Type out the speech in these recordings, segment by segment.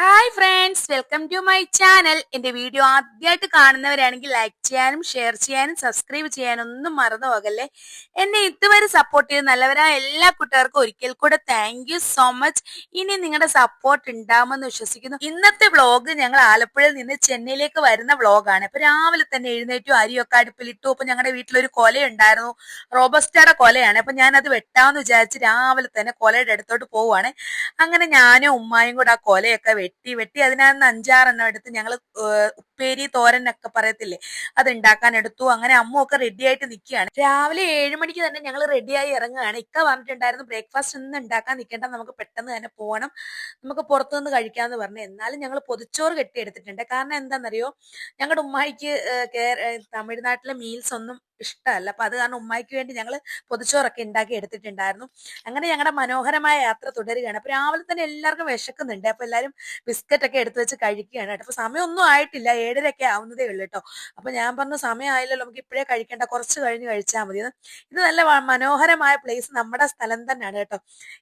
Hi friends welcome to my channel എന്റെ video ആദ്യമായിട്ട് കാണുന്നവരാണെങ്കിൽ ലൈക്ക് ചെയ്യാനും ഷെയർ ചെയ്യാനും സബ്സ്ക്രൈബ് ചെയ്യാനും ഒന്നും മറന്നു പോകല്ലേ? എന്നെ ഇതുവരെ സപ്പോർട്ട് ചെയ്ത് നല്ലവരായ എല്ലാ കുട്ടികൾക്കും ഒരിക്കൽ കൂടെ താങ്ക് സോ മച്ച് ഇനി നിങ്ങളുടെ സപ്പോർട്ട് ഉണ്ടാവുമെന്ന് വിശ്വസിക്കുന്നു. ഇന്നത്തെ വ്ളോഗ് ഞങ്ങൾ ആലപ്പുഴയിൽ നിന്ന് ചെന്നൈയിലേക്ക് വരുന്ന വ്ളോഗാണ് അപ്പൊ രാവിലെ തന്നെ എഴുന്നേറ്റു അരിയൊക്കെ അടുപ്പിലിട്ടു. അപ്പൊ ഞങ്ങളുടെ വീട്ടിലൊരു കൊല ഉണ്ടായിരുന്നു റോബസ്റ്റയുടെ കൊലയാണ്. അപ്പൊ ഞാൻ അത് വെട്ടാന്ന് വിചാരിച്ച് രാവിലെ തന്നെ കൊലയുടെ അടുത്തോട്ട് പോവുകയാണ് അങ്ങനെ ഞാനും ഉമ്മായും കൂടെ ആ കൊലയൊക്കെ വെട്ടി വെട്ടി അതിനകത്ത് അഞ്ചാറെണ്ണം എടുത്ത് ഞങ്ങൾ ഉപ്പേരി തോരൻ ഒക്കെ പറയത്തില്ലേ? അത് ഉണ്ടാക്കാൻ എടുത്തു. അങ്ങനെ അമ്മ ഒക്കെ റെഡി ആയിട്ട് നിൽക്കുകയാണ് രാവിലെ ഏഴ് മണിക്ക് തന്നെ ഞങ്ങൾ റെഡിയായി ഇറങ്ങുകയാണ് ഇക്ക പറഞ്ഞിട്ടുണ്ടായിരുന്നു ബ്രേക്ക്ഫാസ്റ്റ് ഒന്നും ഉണ്ടാക്കാൻ നിൽക്കേണ്ട നമുക്ക് പെട്ടെന്ന് തന്നെ പോകണം നമുക്ക് പുറത്തുനിന്ന് കഴിക്കാമെന്ന് പറഞ്ഞു. എന്നാലും ഞങ്ങൾ പൊതിച്ചോറ് കെട്ടിയെടുത്തിട്ടുണ്ട്. കാരണം എന്താണെന്നറിയോ ഞങ്ങളുടെ ഉമ്മായിക്ക് തമിഴ്നാട്ടിലെ മീൽസ് ഒന്നും ഇഷ്ടമല്ല. അപ്പൊ അത് കാരണം ഉമ്മായിക്ക് വേണ്ടി ഞങ്ങൾ പൊതിച്ചോറൊക്കെ ഉണ്ടാക്കി എടുത്തിട്ടുണ്ടായിരുന്നു. അങ്ങനെ ഞങ്ങളുടെ മനോഹരമായ യാത്ര തുടരുകയാണ്. അപ്പൊ രാവിലെ തന്നെ എല്ലാവർക്കും വിശക്കുന്നുണ്ട്. അപ്പൊ എല്ലാവരും ബിസ്ക്കറ്റ് ഒക്കെ എടുത്തു വെച്ച് കഴിക്കുകയാണ് കേട്ടോ. അപ്പൊ സമയമൊന്നും ആയിട്ടില്ല. ഏഴരയൊക്കെ ആവുന്നതേ ഉള്ളൂ കേട്ടോ. അപ്പൊ ഞാൻ പറഞ്ഞു സമയമായില്ലല്ലോ നമുക്ക് ഇപ്പോഴേ കഴിക്കേണ്ട. കുറച്ച് കഴിഞ്ഞ് കഴിച്ചാൽ മതി. ഇത് നല്ല മനോഹരമായ പ്ലേസ് നമ്മുടെ സ്ഥലം തന്നെയാണ് കേട്ടോ.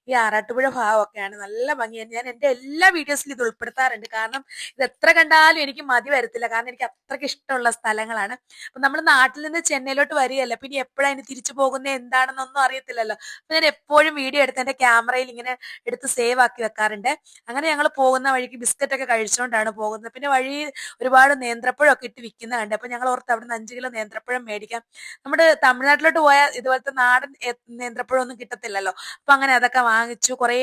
ഈ ആറാട്ടുപുഴ ഭാഗമൊക്കെയാണ്. നല്ല ഭംഗിയാണ് ഞാൻ എന്റെ എല്ലാ വീഡിയോസിലും ഇത് ഉൾപ്പെടുത്താറുണ്ട്. കാരണം ഇത് എത്ര കണ്ടാലും എനിക്ക് മതി വരത്തില്ല. കാരണം എനിക്ക് അത്രയ്ക്ക് ഇഷ്ടമുള്ള സ്ഥലങ്ങളാണ്. അപ്പൊ നമ്മൾ നാട്ടിൽ നിന്ന് ചെന്നൈയിലോട്ട് വരികയല്ല. പിന്നെ എപ്പോഴാണ് ഇനി തിരിച്ചു പോകുന്നത് എന്താണെന്നൊന്നും അറിയത്തില്ലല്ലോ. അപ്പൊ ഞാൻ എപ്പോഴും വീഡിയോ എടുത്ത് എന്റെ ക്യാമറയിൽ ഇങ്ങനെ എടുത്ത് സേവ് ആക്കി വെക്കാറുണ്ട്. അങ്ങനെ ഞങ്ങൾ പോകുന്ന വഴിക്ക് ബിസ്ക്കറ്റ് ഒക്കെ കഴിച്ചുകൊണ്ടാണ് പോകുന്നത്. പിന്നെ വഴി ഒരുപാട് നേന്ത്രപ്പഴമൊക്കെ ഇട്ട് വിൽക്കുന്ന കണ്ട് അപ്പൊ ഞങ്ങൾ ഓർത്ത് അവിടെ നിന്ന് അഞ്ച് കിലോ നേന്ത്രപ്പഴം മേടിക്കാം. നമ്മുടെ തമിഴ്നാട്ടിലോട്ട് പോയാൽ ഇതുപോലത്തെ നാടൻ നേന്ത്രപ്പഴം ഒന്നും കിട്ടത്തില്ലല്ലോ. അപ്പൊ അങ്ങനെ അതൊക്കെ വാങ്ങിച്ചു. കുറേ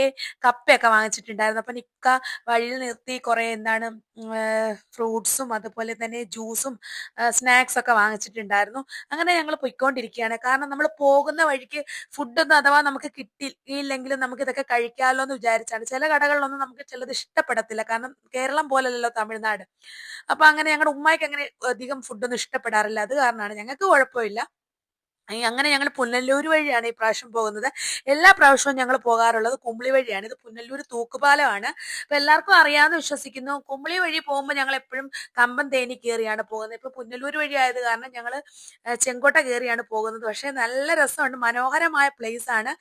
കപ്പയൊക്കെ വാങ്ങിച്ചിട്ടുണ്ടായിരുന്നു. അപ്പൊ നിക്ക വഴിയിൽ നിർത്തി കുറെ എന്താണ് ഫ്രൂട്ട്സും അതുപോലെ തന്നെ ജ്യൂസും സ്നാക്സ് ഒക്കെ വാങ്ങിച്ചിട്ടുണ്ടായിരുന്നു. അങ്ങനെ ഞങ്ങൾ പൊയ്ക്കൊണ്ടിരിക്കുകയാണ് കാരണം നമ്മൾ പോകുന്ന വഴിക്ക് ഫുഡൊന്നും അഥവാ നമുക്ക് കിട്ടിയില്ലെങ്കിലും നമുക്ക് ഇതൊക്കെ കഴിക്കാമല്ലോ എന്ന് വിചാരിച്ചാണ്. ചില കടകളിലൊന്നും നമുക്ക് ചിലത് ഇഷ്ടപ്പെടത്തില്ല. കാരണം കേരളം പോലല്ലോ തമിഴ്നാട്. അപ്പൊ അങ്ങനെ ഞങ്ങളുടെ ഉമ്മായിക്ക് അങ്ങനെ അധികം ഫുഡൊന്നും ഇഷ്ടപ്പെടാറില്ല. അത് കാരണമാണ് ഞങ്ങൾക്ക് കുഴപ്പമില്ല. അങ്ങനെ ഞങ്ങൾ പുനലൂർ വഴിയാണ് ഈ പ്രാവശ്യം പോകുന്നത്. എല്ലാ പ്രാവശ്യവും ഞങ്ങൾ പോകാറുള്ളത് കുമ്പിളി വഴിയാണ്. ഇത് പുനലൂർ തൂക്കുപാലമാണ്. അപ്പൊ എല്ലാവർക്കും അറിയാമെന്ന് വിശ്വസിക്കുന്നു. കുമ്പിളി വഴി പോകുമ്പോൾ ഞങ്ങൾ എപ്പോഴും കമ്പം തേനി കയറിയാണ് പോകുന്നത്. ഇപ്പൊ പുനലൂർ വഴി ആയത് കാരണം ഞങ്ങൾ ചെങ്കോട്ട കയറിയാണ് പോകുന്നത്. പക്ഷേ നല്ല രസമുണ്ട്. മനോഹരമായ പ്ലേസ് ആണ്.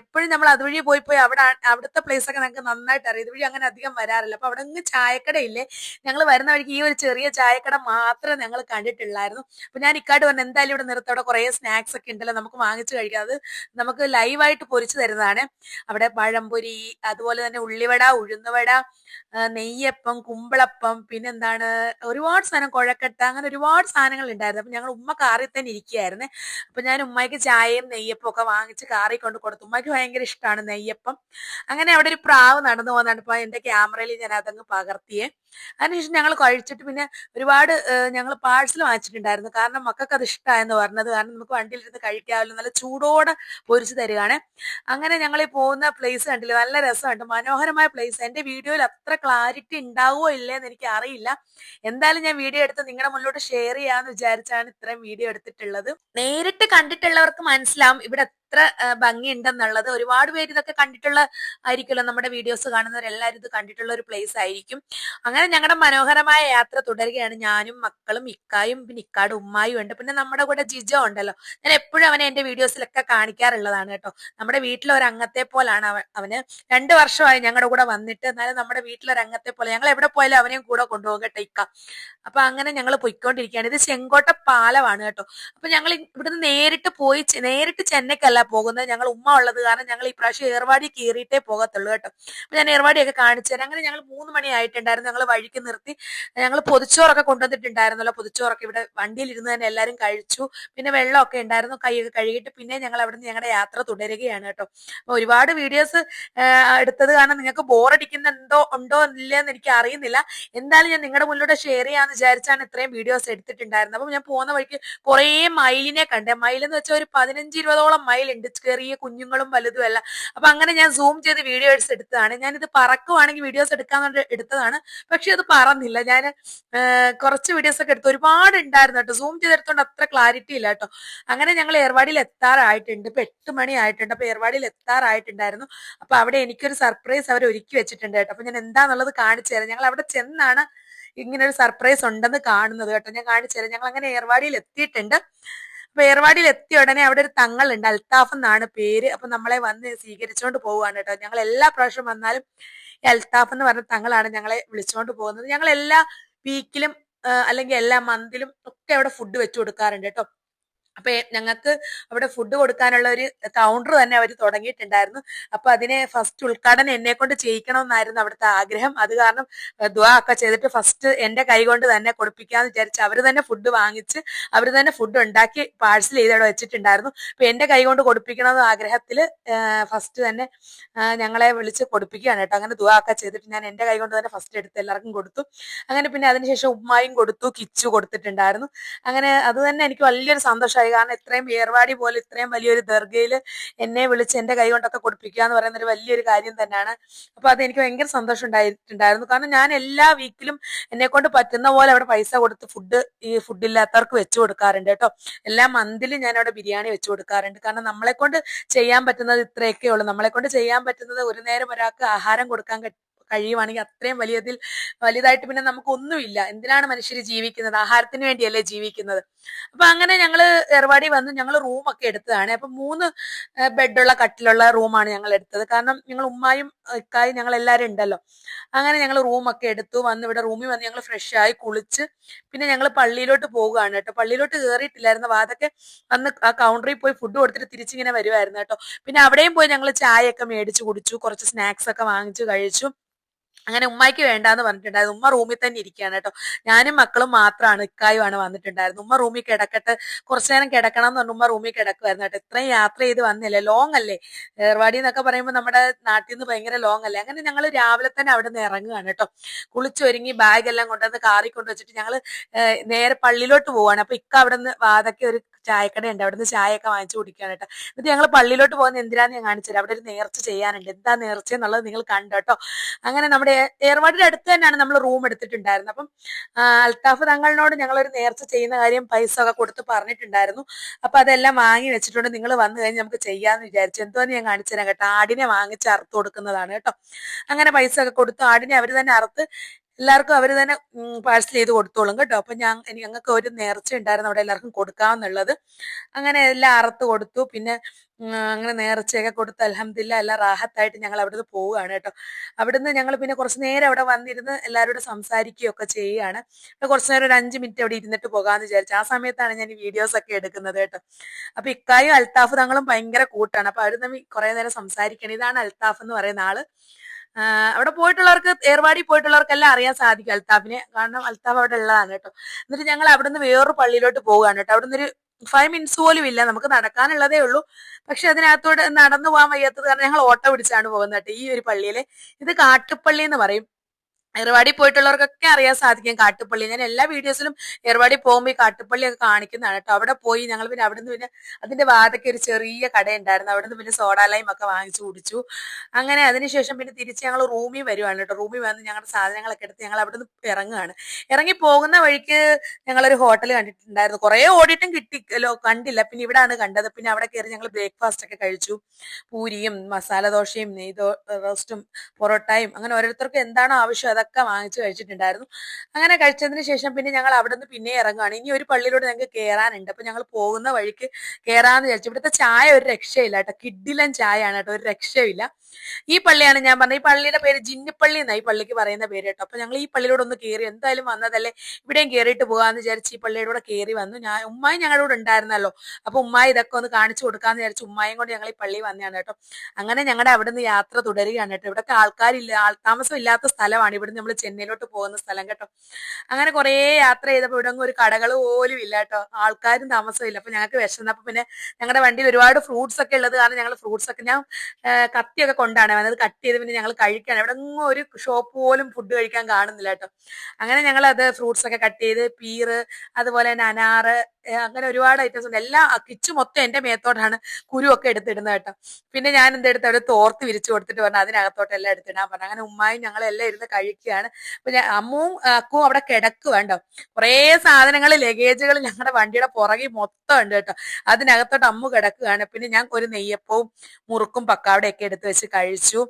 എപ്പോഴും നമ്മൾ അതുവഴി പോയി പോയി അവിടെ അവിടുത്തെ ഒക്കെ ഞങ്ങൾക്ക് നന്നായിട്ട് അറിയാം. ഇതുവഴി അങ്ങനെ അധികം വരാറില്ല. അപ്പൊ അവിടെ അങ്ങ് ചായക്കടയില്ലേ ഞങ്ങൾ വരുന്ന വഴിക്ക് ഈ ഒരു ചെറിയ ചായക്കട മാത്രമേ ഞങ്ങൾ കണ്ടിട്ടുള്ളായിരുന്നു. അപ്പൊ ഞാൻ ഇക്കാട്ട് പറഞ്ഞു എന്തായാലും ഇവിടെ നിർത്തവിടെ കുറെ സ്നാക്സ് ഒക്കെ ഉണ്ടല്ലോ നമുക്ക് വാങ്ങിച്ചു കഴിക്കാം. അത് നമുക്ക് ലൈവായിട്ട് പൊരിച്ചു തരുന്നതാണ്. അവിടെ പഴംപൊരി അതുപോലെ തന്നെ ഉള്ളിവട ഉഴുന്നുവട നെയ്യപ്പം കുമ്പളപ്പം പിന്നെന്താണ് ഒരുപാട് സാധനം കുഴക്കട്ട അങ്ങനെ ഒരുപാട് സാധനങ്ങൾ ഉണ്ടായിരുന്നു. അപ്പൊ ഞങ്ങൾ ഉമ്മ കാറിൽ തന്നെ ഇരിക്കുകയായിരുന്നു. അപ്പൊ ഞാൻ ഉമ്മയ്ക്ക് ചായയും നെയ്യപ്പം ഒക്കെ വാങ്ങിച്ച് കാറിൽ കൊണ്ട് കൊടുത്തു. ഉമ്മയ്ക്ക് ഭയങ്കര ഇഷ്ടമാണ് നെയ്യപ്പം. അങ്ങനെ അവിടെ ഒരു പ്രാവ് നടന്നു പോകുന്നതാണ് ഇപ്പൊ എന്റെ ക്യാമറയിൽ ഞാൻ അതങ്ങ് പകർത്തിയേ. അതിനുശേഷം ഞങ്ങൾ കഴിച്ചിട്ട് പിന്നെ ഒരുപാട് ഞങ്ങൾ പാഴ്സൽ വാങ്ങിച്ചിട്ടുണ്ടായിരുന്നു. കാരണം മക്കൾക്ക് അത് ഇഷ്ടമായെന്ന് പറഞ്ഞത്. കാരണം നമുക്ക് വണ്ടിയിലിരുന്ന് കഴിക്കാമല്ലോ നല്ല ചൂടോടെ പൊരിച്ചു തരികയാണ്. അങ്ങനെ ഞങ്ങൾ ഈ പോകുന്ന പ്ലേസ് കണ്ടില്ല നല്ല രസമുണ്ട് മനോഹരമായ പ്ലേസ് എന്റെ വീഡിയോയിൽ അത്ര ക്ലാരിറ്റി ഉണ്ടാവുമോ ഇല്ലേന്ന് എനിക്ക് അറിയില്ല എന്തായാലും ഞാൻ വീഡിയോ എടുത്ത് നിങ്ങളുടെ മുന്നിലോട്ട് ഷെയർ ചെയ്യാന്ന് വിചാരിച്ചാണ് ഇത്രയും വീഡിയോ എടുത്തിട്ടുള്ളത്. നേരിട്ട് കണ്ടിട്ടുള്ളവർക്ക് മനസ്സിലാവും ഇവിടെ എത്ര ഭംഗിയുണ്ടെന്നുള്ളത് ഒരുപാട് പേര് ഇതൊക്കെ കണ്ടിട്ടുള്ള ആയിരിക്കുമല്ലോ നമ്മുടെ വീഡിയോസ് കാണുന്നവരെല്ലാവരും ഇത് കണ്ടിട്ടുള്ള ഒരു പ്ലേസ് ആയിരിക്കും. അങ്ങനെ ഞങ്ങളുടെ മനോഹരമായ യാത്ര തുടരുകയാണ്. ഞാനും മക്കളും ഇക്കായും പിന്നെ ഇക്കാട് ഉമ്മായും ഉണ്ട്. പിന്നെ നമ്മുടെ കൂടെ ജിജോ ഉണ്ടല്ലോ. ഞാൻ എപ്പോഴും അവനെ എന്റെ വീഡിയോസിലൊക്കെ കാണിക്കാറുള്ളതാണ് കേട്ടോ. നമ്മുടെ വീട്ടിലെ ഒരു അംഗത്തെ പോലാണ് അവന് രണ്ട് വർഷമായി ഞങ്ങളുടെ കൂടെ വന്നിട്ട്. എന്നാലും നമ്മുടെ വീട്ടിലെ ഒരു അംഗത്തെ പോലെ ഞങ്ങൾ എവിടെ പോയാലും അവനെയും കൂടെ കൊണ്ടുപോകും കേട്ടോ ഇക്ക. അപ്പൊ അങ്ങനെ ഞങ്ങൾ പൊയ്ക്കൊണ്ടിരിക്കുകയാണ്. ഇത് ചെങ്കോട്ട പാലമാണ് കേട്ടോ. അപ്പൊ ഞങ്ങൾ ഇവിടുന്ന് നേരിട്ട് പോയി നേരിട്ട് ചെന്നൈക്കല്ല പോകുന്നത്. ഞങ്ങൾ ഉമ്മ ഉള്ളത് കാരണം ഞങ്ങൾ ഈ പ്രാവശ്യം ഏർവാടി കയറിയിട്ടേ പോകത്തുള്ളൂ കേട്ടോ. അപ്പൊ ഞാൻ ഏർവാടിയൊക്കെ കാണിച്ചു തരാം. അങ്ങനെ ഞങ്ങൾ മൂന്ന് മണി ആയിട്ടുണ്ടായിരുന്നു. ഞങ്ങൾ വഴിക്ക് നിർത്തി. ഞങ്ങൾ പൊതിച്ചോറൊക്കെ കൊണ്ടുവന്നിട്ടുണ്ടായിരുന്നല്ലോ. പൊതിച്ചോറൊക്കെ ഇവിടെ വണ്ടിയിൽ ഇരുന്ന് തന്നെ എല്ലാവരും കഴിച്ചു. പിന്നെ വെള്ളമൊക്കെ ഉണ്ടായിരുന്നു. കൈയൊക്കെ കഴുകിയിട്ട് പിന്നെ ഞങ്ങൾ അവിടെ നിന്ന് ഞങ്ങളുടെ യാത്ര തുടരുകയാണ് കേട്ടോ. അപ്പൊ ഒരുപാട് വീഡിയോസ് എടുത്തത് കാരണം നിങ്ങൾക്ക് ബോറടിക്കുന്ന എന്തോ ഉണ്ടോ ഇല്ലെന്ന് എനിക്ക് അറിയുന്നില്ല. എന്തായാലും ഞാൻ നിങ്ങളുടെ മുന്നിലൂടെ ഷെയർ ചെയ്യാന്ന് വിചാരിച്ചാണ് ഇത്രയും വീഡിയോസ് എടുത്തിട്ടുണ്ടായിരുന്നത്. അപ്പൊ ഞാൻ പോകുന്ന വഴിക്ക് കുറേ മൈലിനെ കണ്ടേ. മൈൽ എന്ന് വെച്ചാൽ ഒരു പതിനഞ്ച് ഇരുപതോളം മയിൽ ഉണ്ട് ചെറിയ കുഞ്ഞുങ്ങളും വലുതും അല്ല അപ്പൊ അങ്ങനെ ഞാൻ സൂം ചെയ്ത് വീഡിയോസ് എടുത്തതാണ്. ഞാൻ ഇത് പറക്കുവാണെങ്കിൽ വീഡിയോസ് എടുക്കാൻ എടുത്തതാണ്. പക്ഷെ അത് പറന്നില്ല. ഞാൻ കുറച്ച് വീഡിയോസ് ഒക്കെ എടുത്തു ഒരുപാട് ഉണ്ടായിരുന്നു കേട്ടോ. സൂം ചെയ്തെടുത്തോണ്ട് അത്ര ക്ലാരിറ്റി ഇല്ല കേട്ടോ. അങ്ങനെ ഞങ്ങൾ ഏർവാടിയിൽ എത്താറായിട്ടുണ്ട്. ഇപ്പൊ എട്ട് മണി ആയിട്ടുണ്ട്. അപ്പൊ ഏർവാടിയിൽ എത്താറായിട്ടുണ്ടായിരുന്നു. അപ്പൊ അവിടെ എനിക്കൊരു സർപ്രൈസ് അവർ ഒരുക്കി വെച്ചിട്ടുണ്ട് കേട്ടോ. അപ്പൊ ഞാൻ എന്താന്നുള്ളത് കാണിച്ചു തരാം. ഞങ്ങൾ അവിടെ ചെന്നാണ് ഇങ്ങനെ ഒരു സർപ്രൈസ് ഉണ്ടെന്ന് കാണുന്നത് കേട്ടോ. ഞാൻ കാണിച്ചു തരാം. ഞങ്ങൾ അങ്ങനെ ഏർവാടിയിൽ എത്തിയിട്ടുണ്ട്. അപ്പൊ ഏർവാടിയിൽ എത്തിയ ഉടനെ അവിടെ ഒരു തങ്ങളുണ്ട് അൽത്താഫ് എന്നാണ് പേര്. അപ്പൊ നമ്മളെ വന്ന് സ്വീകരിച്ചുകൊണ്ട് പോവുകയാണ് കേട്ടോ ഞങ്ങൾ എല്ലാ പ്രാവശ്യം വന്നാലും അൽത്താഫ് എന്ന് പറഞ്ഞ തങ്ങളാണ് ഞങ്ങളെ വിളിച്ചുകൊണ്ട് പോകുന്നത്. ഞങ്ങൾ എല്ലാ വീക്കിലും അല്ലെങ്കിൽ എല്ലാ മന്തിലും ഒക്കെ അവിടെ ഫുഡ് വെച്ചു കൊടുക്കാറുണ്ട് കേട്ടോ അപ്പൊ ഞങ്ങൾക്ക് അവിടെ ഫുഡ് കൊടുക്കാനുള്ള ഒരു കൗണ്ടർ തന്നെ അവർ തുടങ്ങിയിട്ടുണ്ടായിരുന്നു. അപ്പൊ അതിനെ ഫസ്റ്റ് ഉദ്ഘാടനം എന്നെ കൊണ്ട് ചെയ്യിക്കണമെന്നായിരുന്നു അവിടുത്തെ ആഗ്രഹം. അത് കാരണം ദ്വാ ഒക്കെ ചെയ്തിട്ട് ഫസ്റ്റ് എന്റെ കൈ കൊണ്ട് തന്നെ കൊടുപ്പിക്കാന്ന് വിചാരിച്ച് അവർ തന്നെ ഫുഡ് വാങ്ങിച്ച് അവർ തന്നെ ഫുഡ് ഉണ്ടാക്കി പാഴ്സൽ ചെയ്ത് അവിടെ വെച്ചിട്ടുണ്ടായിരുന്നു. അപ്പൊ എന്റെ കൈ കൊണ്ട് കൊടുപ്പിക്കണമെന്ന ആഗ്രഹത്തിൽ ഫസ്റ്റ് തന്നെ ഞങ്ങളെ വിളിച്ച് കൊടുപ്പിക്കുകയാണ് കേട്ടോ. അങ്ങനെ ദ്വാ ഒക്കെ ചെയ്തിട്ട് ഞാൻ എന്റെ കൈ കൊണ്ട് തന്നെ ഫസ്റ്റ് എടുത്ത് എല്ലാവർക്കും കൊടുത്തു. അങ്ങനെ പിന്നെ അതിനുശേഷം ഉമ്മായും കൊടുത്തു കിച്ചു കൊടുത്തിട്ടുണ്ടായിരുന്നു. അങ്ങനെ അത് തന്നെ എനിക്ക് വലിയൊരു സന്തോഷമായി. കാരണം ഇത്രയും ഏർവാടി പോലെ ഇത്രയും വലിയൊരു ദർഗയിൽ എന്നെ വിളിച്ച് എന്റെ കൈ കൊണ്ടൊക്കെ കൊടുപ്പിക്കുക എന്ന് പറയുന്ന ഒരു വലിയൊരു കാര്യം തന്നെയാണ്. അപ്പൊ അത് എനിക്ക് ഭയങ്കര സന്തോഷം ഉണ്ടായിട്ടുണ്ടായിരുന്നു കാരണം ഞാൻ എല്ലാ വീക്കിലും എന്നെ കൊണ്ട് പറ്റുന്ന പോലെ അവിടെ പൈസ കൊടുത്ത് ഫുഡ് ഈ ഫുഡില്ലാത്തവർക്ക് വെച്ചു കൊടുക്കാറുണ്ട് കേട്ടോ. എല്ലാ മന്തിലും ഞാൻ അവിടെ ബിരിയാണി വെച്ചു കൊടുക്കാറുണ്ട്. കാരണം നമ്മളെ കൊണ്ട് ചെയ്യാൻ പറ്റുന്നത് ഇത്രയൊക്കെ ഉള്ളൂ. നമ്മളെ കൊണ്ട് ചെയ്യാൻ പറ്റുന്നത് ഒരു നേരം ഒരാൾക്ക് ആഹാരം കൊടുക്കാൻ കഴിയുവാണെങ്കിൽ അത്രയും വലിയതിൽ വലുതായിട്ട് പിന്നെ നമുക്ക് ഒന്നുമില്ല എന്തിനാണ് മനുഷ്യർ ജീവിക്കുന്നത്? ആഹാരത്തിന് വേണ്ടിയല്ലേ ജീവിക്കുന്നത്? അപ്പൊ അങ്ങനെ ഞങ്ങൾ എറവാടി വന്ന് ഞങ്ങൾ റൂമൊക്കെ എടുത്തതാണ്. അപ്പൊ മൂന്ന് ബെഡുള്ള കട്ടിലുള്ള റൂമാണ് ഞങ്ങൾ എടുത്തത്. കാരണം ഞങ്ങൾ ഉമ്മായും ഇക്കായും ഞങ്ങൾ എല്ലാവരും ഉണ്ടല്ലോ. അങ്ങനെ ഞങ്ങൾ റൂമൊക്കെ എടുത്തു. വന്ന് ഇവിടെ റൂമിൽ വന്ന് ഞങ്ങൾ ഫ്രഷ് ആയി കുളിച്ച് പിന്നെ ഞങ്ങൾ പള്ളിയിലോട്ട് പോവുകയാണ് കേട്ടോ. പള്ളിയിലോട്ട് കയറിയിട്ടില്ലായിരുന്നു അതൊക്കെ വന്ന് ആ കൗണ്ടറിൽ പോയി ഫുഡ് കൊടുത്തിട്ട് തിരിച്ചിങ്ങനെ വരുമായിരുന്നു കേട്ടോ. പിന്നെ അവിടെയും പോയി ഞങ്ങൾ ചായയൊക്കെ മേടിച്ച് കുടിച്ചു. കുറച്ച് സ്നാക്സ് ഒക്കെ വാങ്ങിച്ചു കഴിച്ചു. അങ്ങനെ ഉമ്മയ്ക്ക് വേണ്ടാന്ന് പറഞ്ഞിട്ടുണ്ടായിരുന്നു. ഉമ്മ റൂമിൽ തന്നെ ഇരിക്കുകയാണ് കേട്ടോ. ഞാനും മക്കളും മാത്രമാണ് ഇക്കായുമാണ് വന്നിട്ടുണ്ടായിരുന്നു ഉമ്മ റൂമിൽ കിടക്കട്ടെ കുറച്ചു നേരം കിടക്കണം എന്ന് പറഞ്ഞു ഉമ്മ റൂമിൽ കിടക്കുമായിരുന്നു കേട്ടോ. ഇത്രയും യാത്ര ചെയ്ത് വന്നില്ലേ? ലോങ് അല്ലേ? ഏർവാടി എന്നൊക്കെ പറയുമ്പോൾ നമ്മുടെ നാട്ടിൽ നിന്ന് ഭയങ്കര ലോങ് അല്ലേ? അങ്ങനെ ഞങ്ങൾ രാവിലെ തന്നെ അവിടെ നിന്ന് ഇറങ്ങുകയാണ് കേട്ടോ. കുളിച്ചൊരുങ്ങി ബാഗ് എല്ലാം കൊണ്ടുവന്ന് കാറി കൊണ്ടുവച്ചിട്ട് ഞങ്ങൾ നേരെ പള്ളിയിലോട്ട് പോവാണ് അപ്പൊ ഇക്ക അവിടെ നിന്ന് വാതൊക്കെ ഒരു ചായക്കടയുണ്ട്. അവിടുന്ന് ചായയൊക്കെ വാങ്ങിച്ചു കുടിക്കാൻ കേട്ടോ. എന്നിട്ട് ഞങ്ങൾ പള്ളിയിലോട്ട് പോകുന്ന എന്തിനാന്ന് ഞാൻ കാണിച്ചത് അവിടെ ഒരു നേർച്ച ചെയ്യാനുണ്ട്. എന്താ നേർച്ച എന്നുള്ളത് നിങ്ങൾ കണ്ടോ കേട്ടോ. അങ്ങനെ നമ്മുടെ ഏർവാടിന്റെ അടുത്ത് തന്നെയാണ് നമ്മൾ റൂം എടുത്തിട്ടുണ്ടായിരുന്നത്. അപ്പം അൽത്താഫ് തങ്ങളിനോട് ഞങ്ങൾ ഒരു നേർച്ച ചെയ്യുന്ന കാര്യം പൈസ ഒക്കെ കൊടുത്ത് പറഞ്ഞിട്ടുണ്ടായിരുന്നു. അപ്പൊ അതെല്ലാം വാങ്ങി വെച്ചിട്ടുണ്ട്. നിങ്ങൾ വന്നു കഴിഞ്ഞ് നമുക്ക് ചെയ്യാന്ന് വിചാരിച്ചു. എന്തോന്ന് ഞാൻ കാണിച്ചു തരാം കേട്ടോ. ആടിനെ വാങ്ങിച്ച് അറുത്ത് കൊടുക്കുന്നതാണ് കേട്ടോ. അങ്ങനെ പൈസ ഒക്കെ കൊടുത്തു ആടിനെ അവർ തന്നെ അറുത്ത് എല്ലാവർക്കും അവർ തന്നെ പാഴ്സൽ ചെയ്ത് കൊടുത്തോളും കേട്ടോ. അപ്പം ഞാൻ എനിക്ക് ഞങ്ങൾക്ക് ഒരു നേർച്ച ഉണ്ടായിരുന്നു അവിടെ എല്ലാവർക്കും കൊടുക്കാമെന്നുള്ളത്. അങ്ങനെ എല്ലാം അറുത്ത് കൊടുത്തു. പിന്നെ അങ്ങനെ നേർച്ചയൊക്കെ കൊടുത്ത് അലഹമില്ല എല്ലാം റാഹത്തായിട്ട് ഞങ്ങൾ അവിടുന്ന് പോവുകയാണ് കേട്ടോ. അവിടുന്ന് ഞങ്ങൾ പിന്നെ കുറച്ച് നേരം അവിടെ വന്നിരുന്ന് എല്ലാവരോടും സംസാരിക്കുകയൊക്കെ ചെയ്യുകയാണ്. കുറച്ച് നേരം ഒരു അഞ്ച് മിനിറ്റ് അവിടെ ഇരുന്നിട്ട് പോകാമെന്ന് വിചാരിച്ചു. ആ സമയത്താണ് ഞാൻ ഈ വീഡിയോസ് ഒക്കെ എടുക്കുന്നത് കേട്ടോ. അപ്പോൾ ഇക്കായും അൽത്താഫ് തങ്ങളും ഭയങ്കര കൂട്ടാണ്. അപ്പം അവിടുന്ന് കുറേ നേരം സംസാരിക്കണം ഇതാണ് അൽത്താഫ് എന്ന് പറയുന്ന ആൾ. അവിടെ പോയിട്ടുള്ളവർക്ക് ഏർവാടി പോയിട്ടുള്ളവർക്കെല്ലാം അറിയാൻ സാധിക്കും അൽത്താഫിനെ. കാരണം അൽത്താഫ് അവിടെ ഉള്ളതാണ് കേട്ടോ. എന്നിട്ട് ഞങ്ങൾ അവിടുന്ന് വേറൊരു പള്ളിയിലോട്ട് പോവുകയാണ് കേട്ടോ. അവിടുന്ന് ഒരു ഫൈവ് മിനിറ്റ്സ് പോലും ഇല്ല. നമുക്ക് നടക്കാനുള്ളതേ ഉള്ളൂ. പക്ഷെ അതിനകത്തോട് നടന്നു പോകാൻ വയ്യാത്തത് കാരണം ഞങ്ങൾ ഓട്ടോ പിടിച്ചാണ് പോകുന്നത് ഈ ഒരു പള്ളിയിലെ. ഇത് കാട്ടുപള്ളി എന്ന് പറയും. എറുവാടി പോയിട്ടുള്ളവർക്കൊക്കെ അറിയാൻ സാധിക്കും. കാട്ടുപള്ളി. ഞാൻ എല്ലാ വീഡിയോസിലും എറുവാടി പോകുമ്പോൾ ഈ കാട്ടുപള്ളി ഒക്കെ കാണിക്കുന്നതാണ് കേട്ടോ. അവിടെ പോയി ഞങ്ങൾ പിന്നെ അവിടെ നിന്ന് പിന്നെ അതിന്റെ വാതൊക്കെ ഒരു ചെറിയ കട ഉണ്ടായിരുന്നു നിന്ന് പിന്നെ സോഡാലയും ഒക്കെ വാങ്ങിച്ചു കുടിച്ചു. അങ്ങനെ അതിനുശേഷം പിന്നെ തിരിച്ച് ഞങ്ങൾ റൂമിൽ വരുവാണ് കേട്ടോ. റൂമിൽ വന്ന് ഞങ്ങളുടെ സാധനങ്ങളൊക്കെ എടുത്ത് ഞങ്ങൾ അവിടെ നിന്ന് ഇറങ്ങുകയാണ് ഇറങ്ങി പോകുന്ന വഴിക്ക് ഞങ്ങളൊരു ഹോട്ടൽ കണ്ടിട്ടുണ്ടായിരുന്നു. കുറെ ഓടിയിട്ടും കിട്ടിയല്ലോ കണ്ടില്ല. പിന്നെ ഇവിടാണ് കണ്ടത്. പിന്നെ അവിടെ കയറി ഞങ്ങൾ ബ്രേക്ക്ഫാസ്റ്റ് ഒക്കെ കഴിച്ചു. പൂരിയും മസാല ദോശയും നെയ്തോ റോസ്റ്റും പൊറോട്ടയും അങ്ങനെ ഓരോരുത്തർക്കും എന്താണോ ആവശ്യം അതൊക്കെ വാങ്ങിച്ചു കഴിച്ചിട്ടുണ്ടായിരുന്നു. അങ്ങനെ കഴിച്ചതിന് ശേഷം പിന്നെ ഞങ്ങൾ അവിടെ നിന്ന് പിന്നെ ഇറങ്ങുകയാണ് ഇനി ഒരു പള്ളിയിലൂടെ ഞങ്ങൾക്ക് കയറാനുണ്ട് അപ്പൊ ഞങ്ങൾ പോകുന്ന വഴിക്ക് കയറാന്ന് വിചാരിച്ചു. ഇവിടുത്തെ ചായ ഒരു രക്ഷയില്ല കേട്ടോ. കിഡിലൻ ചായ ആണ് കേട്ടോ. ഒരു രക്ഷയില്ല ഈ പള്ളിയാണ് ഞാൻ പറഞ്ഞത്. ഈ പള്ളിയുടെ പേര് ജിന്നിപ്പള്ളി എന്നാണ് ഈ പള്ളിക്ക് പറയുന്ന പേര് കേട്ടോ. അപ്പൊ ഞങ്ങൾ ഈ പള്ളിയിലൂടെ ഒന്ന് കയറി എന്തായാലും വന്നതല്ലേ ഇവിടെയും കയറിയിട്ട് പോകാന്ന് വിചാരിച്ച് ഈ പള്ളിയുടെ കൂടെ കയറി വന്നു. ഞാൻ ഉമ്മായി ഞങ്ങളുടെ കൂടെ ഉണ്ടായിരുന്നല്ലോ. അപ്പൊ ഉമ്മായി ഇതൊക്കെ ഒന്ന് കാണിച്ചു കൊടുക്കാന്ന് വിചാരിച്ചു ഉമ്മായും കൊണ്ട് ഞങ്ങൾ ഈ പള്ളി വന്നതാണ് കേട്ടോ. അങ്ങനെ ഞങ്ങളുടെ അവിടെ നിന്ന് യാത്ര തുടരുകയാണ് കേട്ടോ. ഇവിടെ ആൾക്കാരില്ല ആൾ താമസം ഇല്ലാത്ത സ്ഥലമാണ്. ഇവിടെ നമ്മൾ ചെന്നൈയിലോട്ട് പോകുന്ന സ്ഥലം കേട്ടോ. അങ്ങനെ കുറേ യാത്ര ചെയ്തപ്പോൾ ഇവിടെ ഒരു കടകൾ പോലും ഇല്ല കേട്ടോ. ആൾക്കാരും താമസമില്ല. അപ്പൊ ഞങ്ങൾക്ക് വിശന്നപ്പോ പിന്നെ ഞങ്ങളുടെ വണ്ടിയിൽ ഒരുപാട് ഫ്രൂട്ട്സ് ഒക്കെ ഉള്ളത് കാരണം ഞങ്ങൾ ഫ്രൂട്ട്സ് ഒക്കെ ഞാൻ കത്തിയൊക്കെ കൊണ്ടാണ് വന്നത്. കട്ട് ചെയ്ത് പിന്നെ ഞങ്ങൾ കഴിക്കാണ്. ഇവിടെ ഒരു ഷോപ്പ് പോലും ഫുഡ് കഴിക്കാൻ കാണുന്നില്ല കേട്ടോ. അങ്ങനെ ഞങ്ങൾ അത് ഫ്രൂട്ട്സ് ഒക്കെ കട്ട് ചെയ്ത് പീറ് അതുപോലെ തന്നെ അനാറ് അങ്ങനെ ഒരുപാട് ഐറ്റംസ് ഉണ്ട്. എല്ലാ കിച്ചു മൊത്തം എന്റെ മേത്തോട്ടാണ് കുരുവൊക്കെ എടുത്തിടുന്നത് കേട്ടോ. പിന്നെ ഞാൻ എന്തെടുത്ത് അവിടെ തോർത്ത് വിരിച്ചു കൊടുത്തിട്ട് പറഞ്ഞു അതിനകത്തോട്ട് എല്ലാം എടുത്തിടാൻ പറഞ്ഞു. അങ്ങനെ ഉമ്മായും ഞങ്ങൾ എല്ലാം ഇരുന്ന് കഴിക്കുകയാണ്. അപ്പൊ ഞാൻ അമ്മും അക്കും അവിടെ കിടക്കുക കേട്ടോ. കുറേ സാധനങ്ങൾ ലഗേജുകൾ ഞങ്ങളുടെ വണ്ടിയുടെ പുറകിൽ മൊത്തം ഉണ്ട് കേട്ടോ. അതിനകത്തോട്ട് അമ്മു കിടക്കുകയാണ് പിന്നെ ഞാൻ ഒരു നെയ്യപ്പവും മുറുക്കും പക്കാവടയൊക്കെ എടുത്ത് വെച്ച് കഴിച്ചു.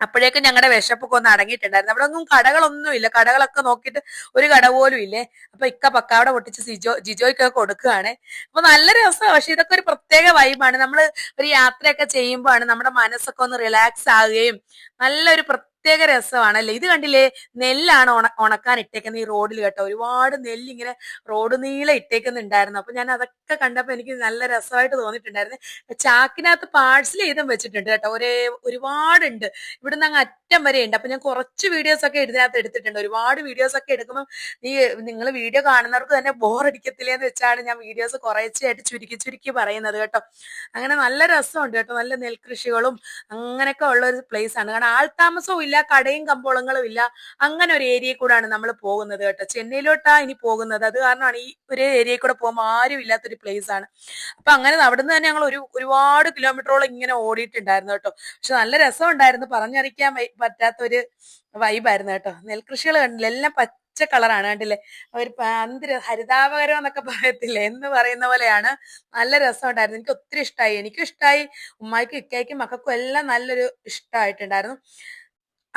അപ്പോഴേക്കും ഞങ്ങളുടെ വിശപ്പൊക്കെ ഒന്ന് അടങ്ങിയിട്ടുണ്ടായിരുന്നു. അവിടെ ഒന്നും കടകളൊന്നും ഇല്ല. കടകളൊക്കെ നോക്കിയിട്ട് ഒരു കട പോലും ഇല്ലേ? അപ്പൊ ഇക്ക പക്കാവിടെ പൊട്ടിച്ച് സിജോ ജിജോയ്ക്കൊക്കെ കൊടുക്കുകയാണ് അപ്പൊ നല്ല രസമാണ് പക്ഷെ ഇതൊക്കെ ഒരു പ്രത്യേക വൈബാണ് നമ്മൾ ഒരു യാത്രയൊക്കെ ചെയ്യുമ്പോഴാണ് നമ്മുടെ മനസ്സൊക്കെ ഒന്ന് റിലാക്സ് ആവുകയും നല്ലൊരു പ്രത്യേക രസമാണ് അല്ലേ? ഇത് കണ്ടില്ലേ? നെല്ലാണ് ഉണ ഉണക്കാൻ ഇട്ടേക്കുന്നത് ഈ റോഡിൽ കേട്ടോ. ഒരുപാട് നെല്ല് ഇങ്ങനെ റോഡ് നീളെ ഇട്ടേക്കുന്നുണ്ടായിരുന്നു. അപ്പൊ ഞാൻ അതൊക്കെ കണ്ടപ്പോ എനിക്ക് നല്ല രസമായിട്ട് തോന്നിയിട്ടുണ്ടായിരുന്നു. ചാക്കിനകത്ത് പാഴ്സൽ ചെയ്തും വെച്ചിട്ടുണ്ട് കേട്ടോ. ഒരേ ഒരുപാടുണ്ട്. ഇവിടുന്ന് അങ്ങ് അറ്റം വരെ ഉണ്ട്. അപ്പൊ ഞാൻ കുറച്ച് വീഡിയോസ് ഒക്കെ ഇതിനകത്ത് എടുത്തിട്ടുണ്ട്. ഒരുപാട് വീഡിയോസ് ഒക്കെ എടുക്കുമ്പോൾ നീ നിങ്ങൾ വീഡിയോ കാണുന്നവർക്ക് തന്നെ ബോർ അടിക്കത്തില്ല എന്ന് വെച്ചാണ് ഞാൻ വീഡിയോസ് കുറേശ്ശായിട്ട് ചുരുക്കി ചുരുക്കി പറയുന്നത് കേട്ടോ. അങ്ങനെ നല്ല രസമുണ്ട് കേട്ടോ. നല്ല നെൽകൃഷികളും അങ്ങനെയൊക്കെ ഉള്ള ഒരു പ്ലേസ് ആണ്. കാരണം ആൾ താമസവും ഇല്ല കടയും കമ്പോളങ്ങളും ഇല്ല. അങ്ങനെ ഒരു ഏരിയയിൽ കൂടാണ് നമ്മൾ പോകുന്നത് കേട്ടോ. ചെന്നൈയിലോട്ടാ ഇനി പോകുന്നത്. അത് കാരണമാണ് ഈ ഒരു ഏരിയയിൽ കൂടെ പോകുമ്പോൾ ആരും ഇല്ലാത്തൊരു പ്ലേസ് ആണ്. അപ്പൊ അങ്ങനെ അവിടുന്ന് തന്നെ ഞങ്ങൾ ഒരു ഒരുപാട് കിലോമീറ്ററോളം ഇങ്ങനെ ഓടിയിട്ടുണ്ടായിരുന്നു കേട്ടോ. പക്ഷെ നല്ല രസം രസമുണ്ടായിരുന്നു. പറഞ്ഞറിയിക്കാൻ പറ്റാത്ത ഒരു വൈബായിരുന്നു കേട്ടോ. നെൽകൃഷികൾ കണ്ടില്ല? എല്ലാം പച്ച കളറാണ് കണ്ടില്ലേ? ഒരു പന്ത് ഹരിതാപകരം എന്നൊക്കെ പറയത്തില്ലേ? എന്ന് പറയുന്ന പോലെയാണ്. നല്ല രസമുണ്ടായിരുന്നു. എനിക്ക് ഒത്തിരി ഇഷ്ടമായി എനിക്കും ഇഷ്ടമായി ഉമ്മായിക്കും ഇക്കായ്ക്കും മക്കൾക്കും എല്ലാം നല്ലൊരു ഇഷ്ടമായിട്ടുണ്ടായിരുന്നു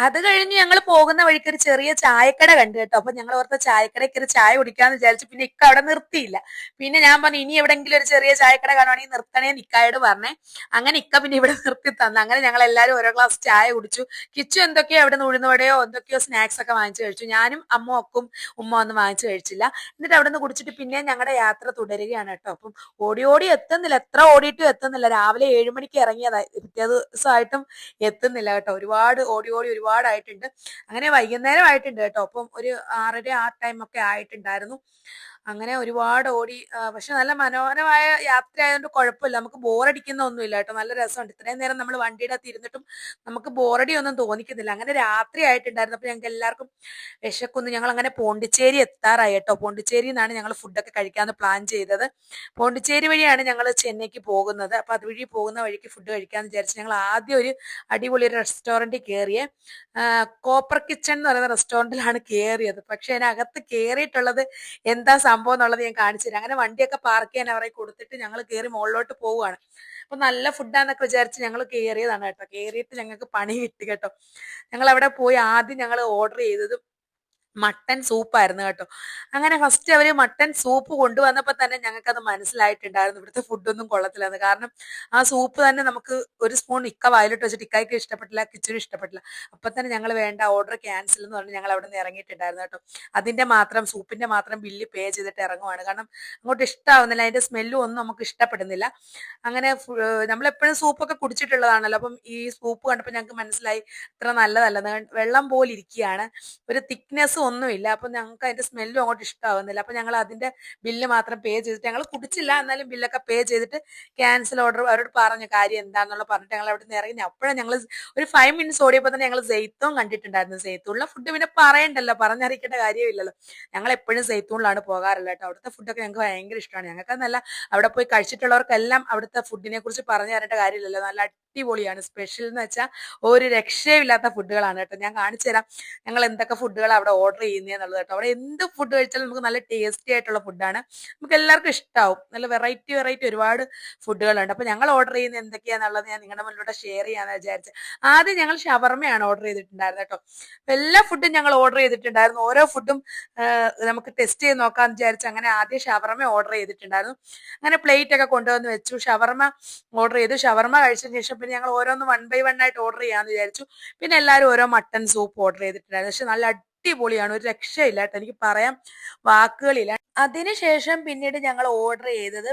അത് കഴിഞ്ഞ് ഞങ്ങൾ പോകുന്ന വഴിക്ക് ഒരു ചെറിയ ചായക്കട കണ്ടു കേട്ടോ. അപ്പൊ ഞങ്ങൾ ഓർത്ത ചായക്കടയ്ക്ക് ഒരു ചായ കുടിക്കാന്ന് വിചാരിച്ചു പിന്നെ ഇക്ക അവിടെ നിർത്തിയില്ല. പിന്നെ ഞാൻ പറഞ്ഞു ഇനി എവിടെങ്കിലും ഒരു ചെറിയ ചായക്കട കാണുവാണെങ്കിൽ നിർത്തണേ നിക്കായോട് പറഞ്ഞേ. അങ്ങനെ ഇക്ക പിന്നെ ഇവിടെ നിർത്തി തന്നു. അങ്ങനെ ഞങ്ങൾ എല്ലാവരും ഓരോ ഗ്ലാസ് ചായ കുടിച്ചു. കിച്ചു എന്തൊക്കെയോ അവിടെ ഉഴുന്നുവടയോ എന്തൊക്കെയോ സ്നാക്സ് ഒക്കെ വാങ്ങിച്ചു കഴിച്ചു. ഞാനും അമ്മ ഒക്കും ഉമ്മ ഒന്നും വാങ്ങിച്ചു കഴിച്ചില്ല. എന്നിട്ട് അവിടെ നിന്ന് കുടിച്ചിട്ട് പിന്നെ ഞങ്ങളുടെ യാത്ര തുടരുകയാണ് കേട്ടോ. അപ്പം ഓടി ഓടി എത്തുന്നില്ല. എത്ര ഓടിയിട്ടും എത്തുന്നില്ല. രാവിലെ ഏഴുമണിക്ക് ഇറങ്ങിയതായി പിറ്റേ ദിവസമായിട്ടും എത്തുന്നില്ല കേട്ടോ. ഒരുപാട് ഓടി ഓടി ഒരുപാടായിട്ടുണ്ട്. അങ്ങനെ വൈകുന്നേരം ആയിട്ടുണ്ട് കേട്ടോ. അപ്പം ഒരു ആറര ആ ടൈം ഒക്കെ ആയിട്ടുണ്ടായിരുന്നു. അങ്ങനെ ഒരുപാട് ഓടി പക്ഷെ നല്ല മനോഹരമായ യാത്ര ആയതുകൊണ്ട് കുഴപ്പമില്ല. നമുക്ക് ബോറടിക്കുന്ന ഒന്നുമില്ല കേട്ടോ. നല്ല രസമുണ്ട്. ഇത്രയും നേരം നമ്മൾ വണ്ടിയുടെ അകത്ത് ഇരുന്നിട്ടും നമുക്ക് ബോറടി ഒന്നും തോന്നിക്കുന്നില്ല. അങ്ങനെ രാത്രി ആയിട്ടുണ്ടായിരുന്നു. അപ്പൊ ഞങ്ങൾക്ക് എല്ലാവർക്കും വിശക്കുന്നു. ഞങ്ങൾ അങ്ങനെ പോണ്ടിച്ചേരി എത്താറായി കേട്ടോ. പോണ്ടിച്ചേരി നിന്നാണ് ഞങ്ങൾ ഫുഡൊക്കെ കഴിക്കാമെന്ന് പ്ലാൻ ചെയ്തത്. പോണ്ടിച്ചേരി വഴിയാണ് ഞങ്ങൾ ചെന്നൈക്ക് പോകുന്നത്. അപ്പൊ അതുവഴി പോകുന്ന വഴിക്ക് ഫുഡ് കഴിക്കാന്ന് വിചാരിച്ച് ഞങ്ങൾ ആദ്യം ഒരു അടിപൊളി ഒരു കയറിയ. കോപ്പർ കിച്ചൺ എന്ന് പറയുന്ന റെസ്റ്റോറന്റിലാണ് കയറിയത്. പക്ഷെ അതിനകത്ത് കയറിയിട്ടുള്ളത് എന്താ സംഭവം എന്നുള്ളത് ഞാൻ കാണിച്ചു അങ്ങനെ വണ്ടിയൊക്കെ പാർക്ക് ചെയ്യാൻ അവരെ കൊടുത്തിട്ട് ഞങ്ങൾ കയറി മുകളിലോട്ട് പോവുകയാണ്. അപ്പൊ നല്ല ഫുഡാന്നൊക്കെ വിചാരിച്ച് ഞങ്ങൾ കയറിയതാണ് കേട്ടോ. കയറിയിട്ട് ഞങ്ങൾക്ക് പണി കിട്ടി കേട്ടോ. ഞങ്ങൾ അവിടെ പോയി ആദ്യം ഞങ്ങൾ ഓർഡർ ചെയ്തത് മട്ടൻ സൂപ്പായിരുന്നു കേട്ടോ. അങ്ങനെ ഫസ്റ്റ് അവർ മട്ടൻ സൂപ്പ് കൊണ്ടുവന്നപ്പോ തന്നെ ഞങ്ങൾക്കത് മനസ്സിലായിട്ടുണ്ടായിരുന്നു. ഇവിടുത്തെ ഫുഡൊന്നും കൊള്ളത്തില്ലെന്ന്. കാരണം ആ സൂപ്പ് തന്നെ നമുക്ക് ഒരു സ്പൂൺ ഇക്ക വായിലിട്ട് വെച്ചിട്ട് ഇക്കായ്ക്ക് ഇഷ്ടപ്പെട്ടില്ല കിച്ചനും ഇഷ്ടപ്പെട്ടില്ല. അപ്പൊ തന്നെ ഞങ്ങൾ വേണ്ട ഓർഡർ ക്യാൻസൽ എന്ന് പറഞ്ഞ് ഞങ്ങൾ അവിടെ നിന്ന് ഇറങ്ങിയിട്ടുണ്ടായിരുന്നു കേട്ടോ. അതിന്റെ മാത്രം സൂപ്പിന്റെ മാത്രം ബില്ല് പേ ചെയ്തിട്ട് ഇറങ്ങുവാണ്. കാരണം അങ്ങോട്ട് ഇഷ്ടാവുന്നില്ല. അതിന്റെ സ്മെല്ലും ഒന്നും നമുക്ക് ഇഷ്ടപ്പെടുന്നില്ല. അങ്ങനെ നമ്മളെപ്പോഴും സൂപ്പൊക്കെ കുടിച്ചിട്ടുള്ളതാണല്ലോ. അപ്പം ഈ സൂപ്പ് കണ്ടപ്പോൾ ഞങ്ങൾക്ക് മനസ്സിലായി ഇത്ര നല്ലതല്ല. വെള്ളം പോലെ ഇരിക്കുകയാണ് ഒരു തിക്നെസ്സും ഒന്നുമില്ല. അപ്പൊ ഞങ്ങൾക്ക് അതിന്റെ സ്മെല്ലും അങ്ങോട്ട് ഇഷ്ടമാവുന്നില്ല അപ്പൊ ഞങ്ങൾ അതിന്റെ ബില്ല് മാത്രം പേ ചെയ്തിട്ട് ഞങ്ങൾ കുടിച്ചില്ല. എന്നാലും ബില്ലൊക്കെ പേ ചെയ്തിട്ട് ക്യാൻസൽ ഓർഡർ അവരോട് പറഞ്ഞു കാര്യം എന്താണെന്നുള്ള പറഞ്ഞിട്ട് ഞങ്ങൾ അവിടെ നിന്ന് ഇറങ്ങി അപ്പോഴാണ് ഞങ്ങൾ ഒരു ഫൈവ് മിനിറ്റ്സ് ഓടിയപ്പോൾ തന്നെ ഞങ്ങൾ സെയ്ത്തും കണ്ടിട്ടുണ്ടായിരുന്നു. സെയ്ത്തൂണിലെ ഫുഡ് പിന്നെ പറയണ്ടല്ലോ. പറഞ്ഞറിയിക്കേണ്ട കാര്യമില്ലല്ലോ. ഞങ്ങൾ എപ്പോഴും സെയ്ത്തൂണിലാണ് പോകാറുള്ളത് കേട്ടോ. അവിടുത്തെ ഫുഡൊക്കെ ഞങ്ങൾക്ക് ഭയങ്കര ഇഷ്ടമാണ് ഞങ്ങൾക്ക് നല്ല അവിടെ പോയി കഴിച്ചിട്ടുള്ളവർക്കെല്ലാം അവിടുത്തെ ഫുഡിനെ കുറിച്ച് പറഞ്ഞു തരേണ്ട കാര്യമില്ലല്ലോ. നല്ല അടിപൊളിയാണ്. സ്പെഷ്യൽ എന്ന് വെച്ചാൽ ഒരു രക്ഷയില്ലാത്ത ഫുഡുകളാണ് കേട്ടോ. ഞാൻ കാണിച്ചു തരാം. ഞങ്ങൾ എന്തൊക്കെ ഫുഡുകൾ അവിടെ ഓർഡർ ചെയ്യുന്നതെന്നുള്ളത് കേട്ടോ. അവിടെ എന്ത് ഫുഡ് കഴിച്ചാലും നമുക്ക് നല്ല ടേസ്റ്റി ആയിട്ടുള്ള ഫുഡാണ് നമുക്ക് എല്ലാവർക്കും ഇഷ്ടമാവും നല്ല വെറൈറ്റി വെറൈറ്റി ഒരുപാട് ഫുഡുകളുണ്ട് അപ്പൊ ഞങ്ങൾ ഓർഡർ ചെയ്യുന്ന എന്തൊക്കെയാന്നുള്ളത് ഞാൻ നിങ്ങളുടെ മുന്നിലൂടെ ഷെയർ ചെയ്യാന്ന് വിചാരിച്ചത് ആദ്യം ഞങ്ങൾ ഷവർമയാണ് ഓർഡർ ചെയ്തിട്ടുണ്ടായിരുന്നത് കേട്ടോ. എല്ലാ ഫുഡും ഞങ്ങൾ ഓർഡർ ചെയ്തിട്ടുണ്ടായിരുന്നു. ഓരോ ഫുഡും നമുക്ക് ടെസ്റ്റ് ചെയ്ത് നോക്കാന്ന് വിചാരിച്ച് അങ്ങനെ ആദ്യം ഷവർമ ഓർഡർ ചെയ്തിട്ടുണ്ടായിരുന്നു. അങ്ങനെ പ്ലേറ്റ് ഒക്കെ കൊണ്ടുവന്ന് വെച്ചു. ഷവർമ ഓർഡർ ചെയ്തു. ഷവർമ കഴിച്ചതിന് ശേഷം പിന്നെ ഞങ്ങൾ ഓരോന്ന് വൺ ബൈ വൺ ആയിട്ട് ഓർഡർ ചെയ്യാന്ന് വിചാരിച്ചു. പിന്നെ എല്ലാവരും ഓരോ മട്ടൺ സൂപ്പ് ഓർഡർ ചെയ്തിട്ടുണ്ടായിരുന്നു. പക്ഷെ നല്ല അടിപൊളിയാണ്. ഒരു രക്ഷയില്ല എനിക്ക് പറയാൻ വാക്കുകളില്ല. അതിനുശേഷം പിന്നീട് ഞങ്ങൾ ഓർഡർ ചെയ്തത്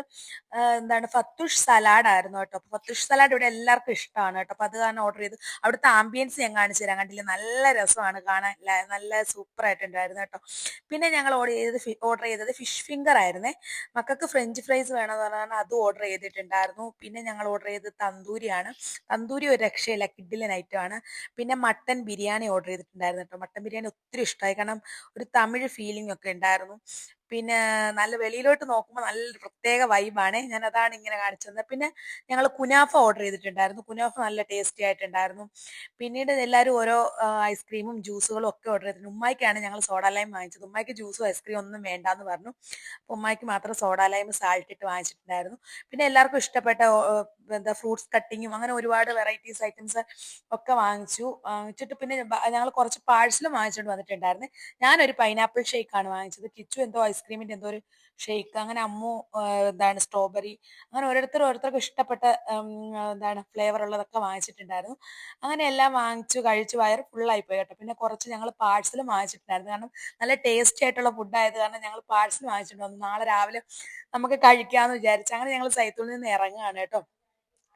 എന്താണ് ഫത്തുഷ് സലാഡ് ആയിരുന്നു കേട്ടോ. അപ്പൊ ഫത്തുഷ് സലാഡ് ഇവിടെ എല്ലാവർക്കും ഇഷ്ടമാണ് കേട്ടോ. അപ്പൊ അത് കാരണം ഓർഡർ ചെയ്തു അവിടുത്തെ ആംബിയൻസ് ഞാൻ കാണിച്ചു തരാം. കണ്ടില്ല? നല്ല രസമാണ് കാണാൻ. നല്ല സൂപ്പർ ആയിട്ടുണ്ടായിരുന്നു കേട്ടോ. പിന്നെ ഞങ്ങൾ ഓർഡർ ചെയ്തത് ഓർഡർ ചെയ്തത് ഫിഷ് ഫിംഗർ ആയിരുന്നേ. മക്കൾക്ക് ഫ്രഞ്ച് ഫ്രൈസ് വേണമെന്ന് പറഞ്ഞാൽ അത് ഓർഡർ ചെയ്തിട്ടുണ്ടായിരുന്നു. പിന്നെ ഞങ്ങൾ ഓർഡർ ചെയ്തത് തന്തൂരിയാണ്. തന്തൂരി ഒരു രക്ഷയില്ല. കിഡിലെ ഐറ്റം ആണ്. പിന്നെ മട്ടൻ ബിരിയാണി ഓർഡർ ചെയ്തിട്ടുണ്ടായിരുന്നു കേട്ടോ. മട്ടൻ ബിരിയാണി ഒത്തിരി ഇഷ്ടമായി. കാരണം ഒരു തമിഴ് ഫീലിംഗ് ഒക്കെ ഉണ്ടായിരുന്നു. പിന്നെ നല്ല വെളിയിലോട്ട് നോക്കുമ്പോൾ നല്ല പ്രത്യേക വൈബാണ് ഞാൻ അതാണ് ഇങ്ങനെ കാണിച്ചത്. പിന്നെ ഞങ്ങൾ കുനാഫ ഓർഡർ ചെയ്തിട്ടുണ്ടായിരുന്നു. കുനാഫ നല്ല ടേസ്റ്റി ആയിട്ടുണ്ടായിരുന്നു. പിന്നീട് എല്ലാവരും ഓരോ ഐസ്ക്രീമും ജ്യൂസുകളും ഒക്കെ ഓർഡർ ചെയ്തിട്ടുണ്ട്. ഉമ്മായിക്കാണ് ഞങ്ങൾ സോഡ ലൈം വാങ്ങിച്ചത്. ഉമ്മായിക്ക് ജ്യൂസും ഐസ്ക്രീം ഒന്നും വേണ്ടാന്ന് പറഞ്ഞു. അപ്പോൾ ഉമ്മായിക്ക് മാത്രം സോഡ ലൈം സാൾട്ട് ഇട്ട് വാങ്ങിച്ചിട്ടുണ്ടായിരുന്നു. പിന്നെ എല്ലാവർക്കും ഇഷ്ടപ്പെട്ട എന്താ ഫ്രൂട്ട്സ് കട്ടിങ്ങും അങ്ങനെ ഒരുപാട് വെറൈറ്റീസ് ഐറ്റംസ് ഒക്കെ വാങ്ങിച്ചു. വാങ്ങിച്ചിട്ട് പിന്നെ ഞങ്ങൾ കുറച്ച് പാഴ്സലും വാങ്ങിച്ചുകൊണ്ട് വന്നിട്ടുണ്ടായിരുന്നു. ഞാനൊരു പൈനാപ്പിൾ ഷേക്ക് ആണ് വാങ്ങിച്ചത്. കിച്ചു എന്തോ ഐസ്ക്രീമിന്റെ എന്തോ ഒരു ഷേക്ക് അങ്ങനെ അമ്മു എന്താണ് സ്ട്രോബെറി അങ്ങനെ ഓരോരുത്തർ ഓരോരുത്തർക്കും ഇഷ്ടപ്പെട്ട എന്താണ് ഫ്ലേവർ ഉള്ളതൊക്കെ വാങ്ങിച്ചിട്ടുണ്ടായിരുന്നു. അങ്ങനെ എല്ലാം വാങ്ങിച്ചു കഴിച്ചു വയറ് ഫുള്ളായി പോയി കേട്ടോ. പിന്നെ കുറച്ച് ഞങ്ങൾ പാഴ്സലും വാങ്ങിച്ചിട്ടുണ്ടായിരുന്നു. കാരണം നല്ല ടേസ്റ്റി ആയിട്ടുള്ള ഫുഡ് ആയത് കാരണം ഞങ്ങൾ പാഴ്സൽ വാങ്ങിച്ചിട്ടുണ്ടായിരുന്നു. നാളെ രാവിലെ നമുക്ക് കഴിക്കാമെന്ന് വിചാരിച്ചു അങ്ങനെ ഞങ്ങൾ സൈത്തൂരിൽ നിന്ന് ഇറങ്ങുകയാണ് കേട്ടോ.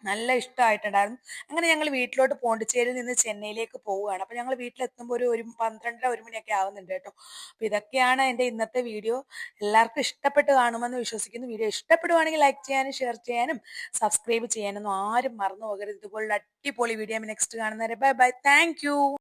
നല്ല ഇഷ്ടമായിട്ടുണ്ടായിരുന്നു. അങ്ങനെ ഞങ്ങൾ വീട്ടിലോട്ട് പോണ്ടിച്ചേരിയിൽ നിന്ന് ചെന്നൈയിലേക്ക് പോവുകയാണ്. അപ്പോൾ ഞങ്ങൾ വീട്ടിലെത്തുമ്പോൾ ഒരു ഒരു പന്ത്രണ്ടര ഒരു മണിയൊക്കെ ആവുന്നുണ്ട് കേട്ടോ. അപ്പോൾ ഇതൊക്കെയാണ് എന്റെ ഇന്നത്തെ വീഡിയോ. എല്ലാവർക്കും ഇഷ്ടപ്പെട്ട് കാണുമെന്ന് വിശ്വസിക്കുന്നു. വീഡിയോ ഇഷ്ടപ്പെടുവാണെങ്കിൽ ലൈക്ക് ചെയ്യാനും ഷെയർ ചെയ്യാനും സബ്സ്ക്രൈബ് ചെയ്യാനൊന്നും ആരും മറന്നു പോകരുത്. ഇതുപോലുള്ള അടിപൊളി വീഡിയോ നെക്സ്റ്റ് കാണുന്നവരെ. Bye bye. താങ്ക്